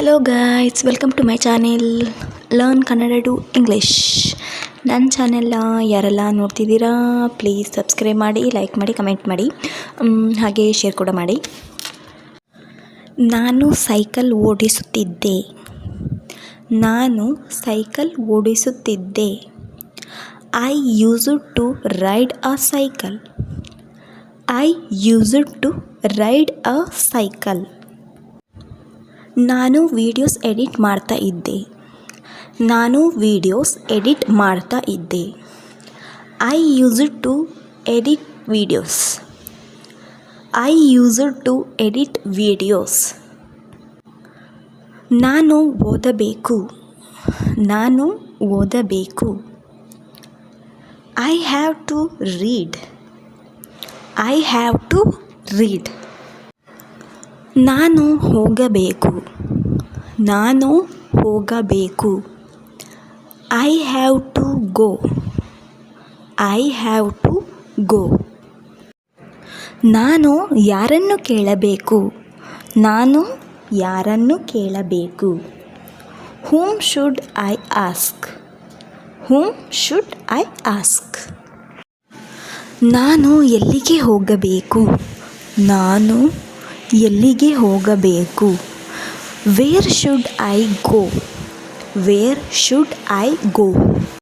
Hello guys welcome to my channel learn Kannada to English ನನ್ನ ಚಾನೆಲ್ನ ಯಾರೆಲ್ಲ ನೋಡ್ತಿದ್ದೀರಾ ಪ್ಲೀಸ್ ಸಬ್ಸ್ಕ್ರೈಬ್ ಮಾಡಿ ಲೈಕ್ ಮಾಡಿ ಕಮೆಂಟ್ ಮಾಡಿ ಹಾಗೆ ಶೇರ್ ಕೂಡ ಮಾಡಿ ನಾನು ಸೈಕಲ್ ಓಡಿಸುತ್ತಿದ್ದೆ ನಾನು cycle ಓಡಿಸುತ್ತಿದ್ದೆ I used to ride a cycle I used to ride a cycle ನಾನು ವೀಡಿಯೋಸ್ ಎಡಿಟ್ ಮಾಡ್ತಾ ಇದ್ದೆ. ನಾನು ವೀಡಿಯೋಸ್ ಎಡಿಟ್ ಮಾಡ್ತಾ ಇದ್ದೆ. I used to edit videos I used to edit videos ನಾನು ಓದಬೇಕು. ನಾನು ಓದಬೇಕು. I have to read I have to read ನಾನು ಹೋಗಬೇಕು. ನಾನು ಹೋಗಬೇಕು. I have to go I have to go ನಾನು ಯಾರನ್ನು ಕೇಳಬೇಕು? ನಾನು ಯಾರನ್ನು ಕೇಳಬೇಕು? Whom should I ask whom should I ask ನಾನು ಎಲ್ಲಿಗೆ ಹೋಗಬೇಕು? ನಾನು ಎಲ್ಲಿಗೆ ಹೋಗಬೇಕು? Where should I go? Where should I go?